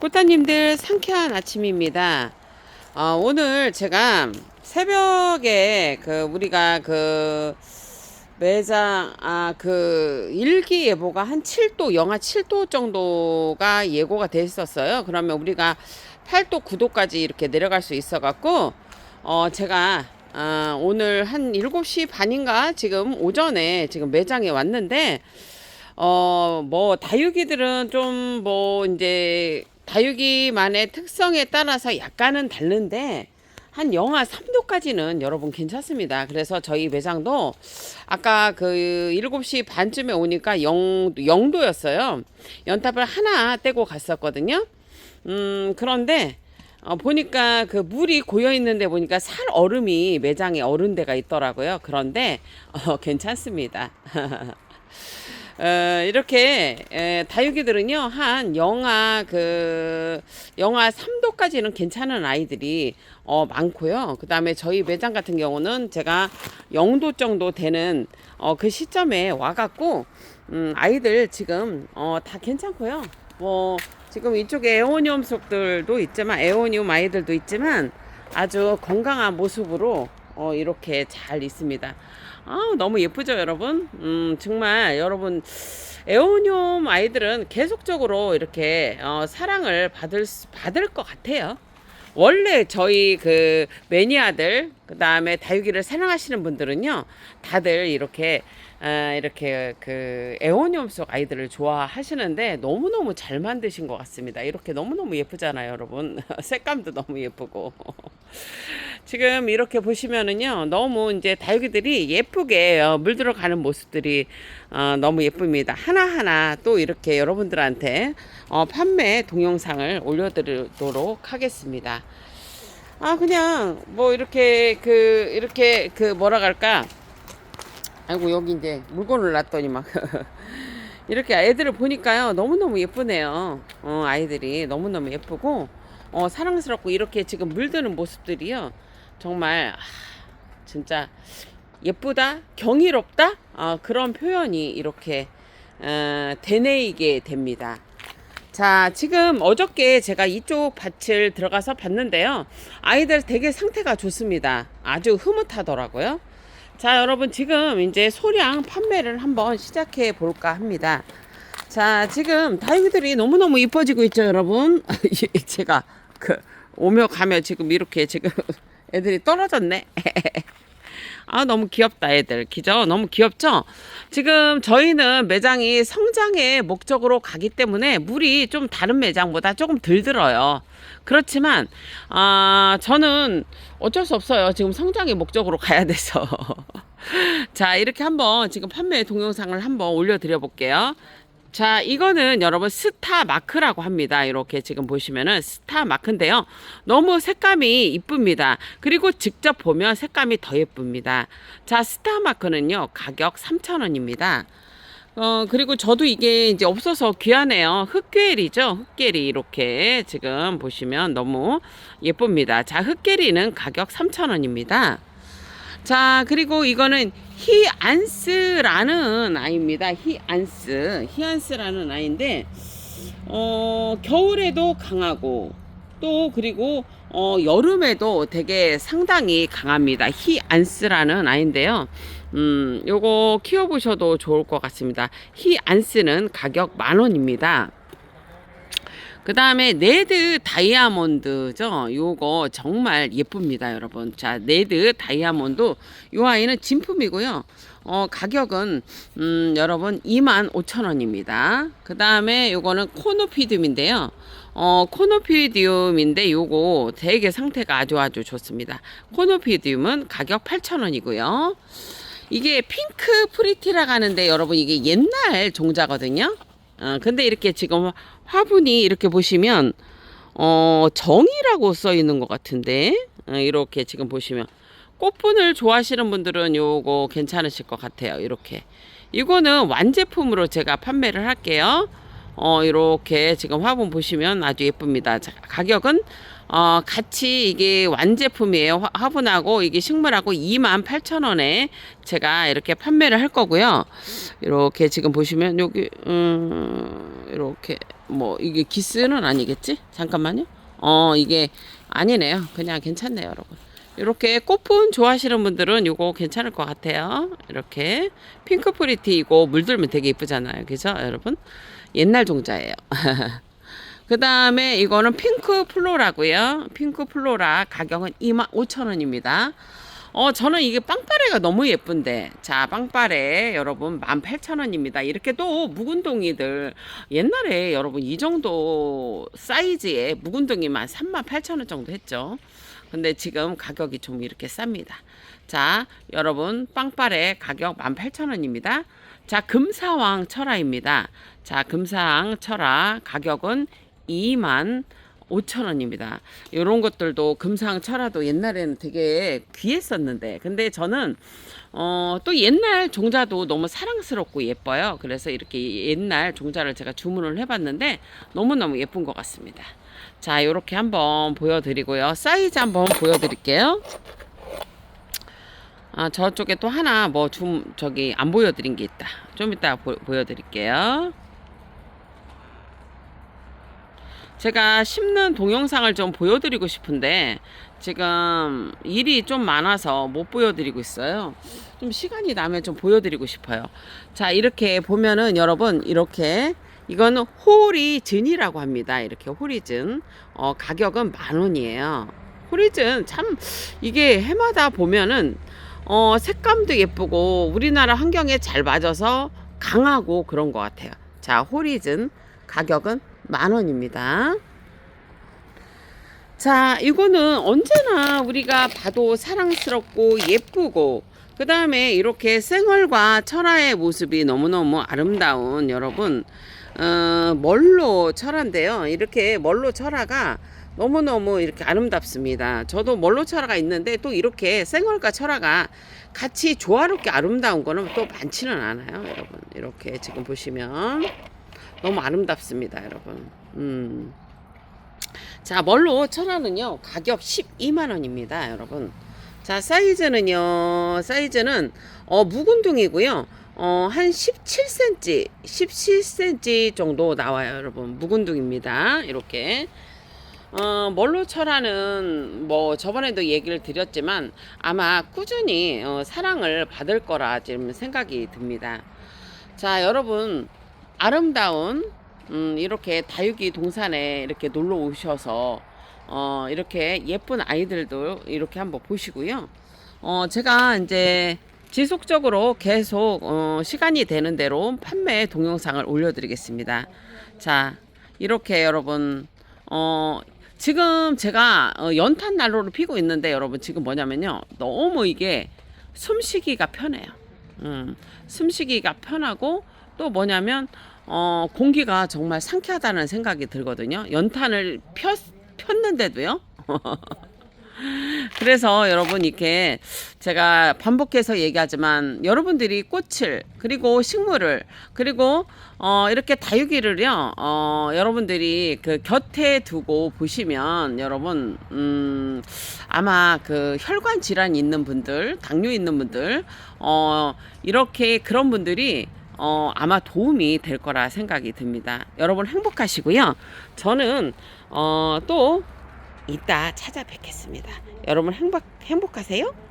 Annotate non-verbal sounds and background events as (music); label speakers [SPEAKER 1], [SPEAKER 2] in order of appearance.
[SPEAKER 1] 꽃다님들 상쾌한 아침입니다. 어, 오늘 제가 새벽에 그 우리가 그 매장 아 그 일기 예보가 한 7도 영하 7도 정도가 예고가 돼 있었어요. 그러면 우리가 8도 9도까지 이렇게 내려갈 수 있어 갖고 어 제가 아, 오늘 한 7시 반인가 지금 오전에 지금 매장에 왔는데 어, 뭐, 다육이들은 좀 뭐, 이제, 다육이만의 특성에 따라서 약간은 다른데, 한 영하 3도까지는 여러분 괜찮습니다. 그래서 저희 매장도 아까 그 7시 반쯤에 오니까 0, 0도였어요. 연탑을 하나 떼고 갔었거든요. 음, 그런데, 어, 보니까 그 물이 고여 있는데 보니까 살 얼음이 매장에 얼은 데가 있더라고요. 그런데, 어, 괜찮습니다. (laughs) 어, 이렇게 에, 다육이들은요 한 영하 그 영하 3도까지는 괜찮은 아이들이 어, 많고요. 그 다음에 저희 매장 같은 경우는 제가 0도 정도 되는 어, 그 시점에 와갖고 음, 아이들 지금 어, 다 괜찮고요. 뭐 지금 이쪽에 에오니움 속들도 있지만 에오니움 아이들도 있지만 아주 건강한 모습으로 어, 이렇게 잘 있습니다. 아, 너무 예쁘죠, 여러분? 음, 정말 여러분 에오니움 아이들은 계속적으로 이렇게 어, 사랑을 받을 수- 받을 것 같아요. 원래 저희 그 매니아들 그 다음에 다육이를 사랑하시는 분들은요 다들 이렇게 아, 이렇게 그 에오니움 속 아이들을 좋아하시는데 너무너무 잘 만드신 것 같습니다 이렇게 너무너무 예쁘잖아요 여러분 (laughs) 색감도 너무 예쁘고 지금 이렇게 보시면은요 너무 이제 다육이들이 예쁘게 어, 물들어가는 모습들이 어, 너무 예쁩니다. 하나하나 또 이렇게 여러분들한테 어, 판매 동영상을 올려드리도록 하겠습니다. 아 그냥 뭐 이렇게 그 이렇게 그 뭐라 갈까? 아이고 여기 이제 물건을 놨더니 막. (laughs) 이렇게 애들을 보니까요 너무너무 예쁘네요. 어 아이들이 너무너무 예쁘고 어 사랑스럽고 이렇게 지금 물드는 모습들이요 정말 아, 진짜 예쁘다 경이롭다 어, 그런 표현이 이렇게 어, 되뇌이게 됩니다 자, 지금 어저께 제가 이쪽 밭을 들어가서 봤는데요. 아이들 되게 상태가 좋습니다. 아주 흐뭇하더라고요. 자, 여러분 지금 이제 소량 판매를 한번 시작해 볼까 합니다. 자, 지금 다육이들이 너무너무 이뻐지고 있죠, 여러분. (laughs) 제가 그 오며 가며 지금 이렇게 지금 애들이 떨어졌네. (laughs) 아, 너무 귀엽다, 애들. 기죠? 너무 귀엽죠? 지금 저희는 매장이 성장의 목적으로 가기 때문에 물이 좀 다른 매장보다 조금 덜 들어요. 그렇지만, 아, 저는 어쩔 수 없어요. 지금 성장의 목적으로 가야 돼서. (laughs) 자, 이렇게 한번 지금 판매 동영상을 한번 올려 드려 볼게요. 자, 이거는 여러분 스타 마크라고 합니다. 이렇게 지금 보시면은 스타 마크인데요. 너무 색감이 이쁩니다. 그리고 직접 보면 색감이 더 예쁩니다. 자, 스타 마크는요, 가격 3,000원입니다. 어, 그리고 저도 이게 이제 없어서 귀하네요. 흑괴리죠. 흑괴리 이렇게 지금 보시면 너무 예쁩니다. 자, 흑괴리는 가격 3,000원입니다. 자, 그리고 이거는 히안스라는 아이입니다. 히안스. 히안스라는 아이인데, 어, 겨울에도 강하고, 또 그리고, 어, 여름에도 되게 상당히 강합니다. 히안스라는 아이인데요. 음, 요거 키워보셔도 좋을 것 같습니다. 히안스는 가격 만 원입니다. 그 다음에 네드 다이아몬드죠. 요거 정말 예쁩니다, 여러분. 자, 네드 다이아몬드. 요 아이는 진품이고요. 어, 가격은, 음, 여러분, 25,000원입니다. 그 다음에 요거는 코노피듐인데요. 어, 코노피듐인데 요거 되게 상태가 아주 아주 좋습니다. 코노피듐은 가격 8,000원이고요. 이게 핑크 프리티라고 하는데 여러분 이게 옛날 종자거든요. 어, 근데 이렇게 지금 화분이 이렇게 보시면 어, 정이라고 써 있는 것 같은데 어, 이렇게 지금 보시면 꽃분을 좋아하시는 분들은 요거 괜찮으실 것 같아요. 이렇게 이거는 완제품으로 제가 판매를 할게요. 어, 이렇게 지금 화분 보시면 아주 예쁩니다. 자, 가격은 어, 같이 이게 완제품이에요. 화- 화분하고 이게 식물하고 28,000원에 제가 이렇게 판매를 할 거고요. 이렇게 지금 보시면 여기 음, 이렇게 뭐 이게 기스는 아니겠지? 잠깐만요. 어, 이게 아니네요. 그냥 괜찮네요, 여러분. 이렇게 꽃분 좋아하시는 분들은 이거 괜찮을 것 같아요. 이렇게 핑크 프리티이고 물들면 되게 예쁘잖아요. 그죠, 여러분? 옛날 종자예요. (laughs) 그 다음에 이거는 핑크 플로라고요. 핑크 플로라 가격은 25,000원입니다. 어, 저는 이게 빵빠레가 너무 예쁜데. 자, 빵빠레 여러분 18,000원입니다. 이렇게 또 묵은동이들 옛날에 여러분 이 정도 사이즈의 묵은동이만 38,000원 정도 했죠. 근데 지금 가격이 좀 이렇게 쌉니다. 자, 여러분 빵빠레 가격 18,000원입니다. 자, 금사왕 철화입니다. 자, 금사왕 철화 가격은 2만 5천 원입니다. 이런 것들도 금상 철화도 옛날에는 되게 귀했었는데, 근데 저는 어, 또 옛날 종자도 너무 사랑스럽고 예뻐요. 그래서 이렇게 옛날 종자를 제가 주문을 해봤는데 너무너무 예쁜 것 같습니다. 자, 이렇게 한번 보여드리고요. 사이즈 한번 보여드릴게요. 아, 저쪽에 또 하나 뭐 좀 저기 안 보여드린 게 있다. 좀 이따 보, 보여드릴게요. 제가 심는 동영상을 좀 보여드리고 싶은데 지금 일이 좀 많아서 못 보여드리고 있어요. 좀 시간이 나면 좀 보여드리고 싶어요. 자 이렇게 보면은 여러분 이렇게 이거는 호리즌이라고 합니다. 이렇게 호리즌 어, 가격은 만 원이에요. 호리즌 참 이게 해마다 보면은 어, 색감도 예쁘고 우리나라 환경에 잘 맞아서 강하고 그런 것 같아요. 자 호리즌 가격은 만 원입니다. 자, 이거는 언제나 우리가 봐도 사랑스럽고 예쁘고, 그 다음에 이렇게 생얼과 철화의 모습이 너무너무 아름다운 여러분, 어, 멀로 철화인데요. 이렇게 멀로 철화가 너무너무 이렇게 아름답습니다. 저도 멀로 철화가 있는데 또 이렇게 생얼과 철화가 같이 조화롭게 아름다운 거는 또 많지는 않아요. 여러분. 이렇게 지금 보시면. 너무 아름답습니다, 여러분. 음. 자, 멀로 철화는요, 가격 12만 원입니다, 여러분. 자, 사이즈는요, 사이즈는, 어, 묵은둥이고요. 어, 한 17cm, 17cm 정도 나와요, 여러분. 묵은둥입니다. 이렇게. 어, 멀로 철화는 뭐 저번에도 얘기를 드렸지만 아마 꾸준히 어, 사랑을 받을 거라 지금 생각이 듭니다. 자, 여러분 아름다운 음, 이렇게 다육이 동산에 이렇게 놀러 오셔서 어, 이렇게 예쁜 아이들도 이렇게 한번 보시고요. 어, 제가 이제 지속적으로 계속 어, 시간이 되는 대로 판매 동영상을 올려드리겠습니다. 자, 이렇게 여러분 어, 지금 제가 어, 연탄 난로를 피고 있는데 여러분 지금 뭐냐면요. 너무 이게 숨쉬기가 편해요. 음, 숨쉬기가 편하고 또 뭐냐면 어, 공기가 정말 상쾌하다는 생각이 들거든요. 연탄을 폈, 폈는데도요. (laughs) 그래서 여러분 이렇게 제가 반복해서 얘기하지만 여러분들이 꽃을 그리고 식물을 그리고 어 이렇게 다육이를요 어 여러분들이 그 곁에 두고 보시면 여러분 음 아마 그 혈관 질환 있는 분들 당뇨 있는 분들 어 이렇게 그런 분들이 어, 아마 도움이 될 거라 생각이 듭니다. 여러분 행복하시고요. 저는 어, 또 이따 찾아뵙겠습니다. 여러분 행복, 행복하세요?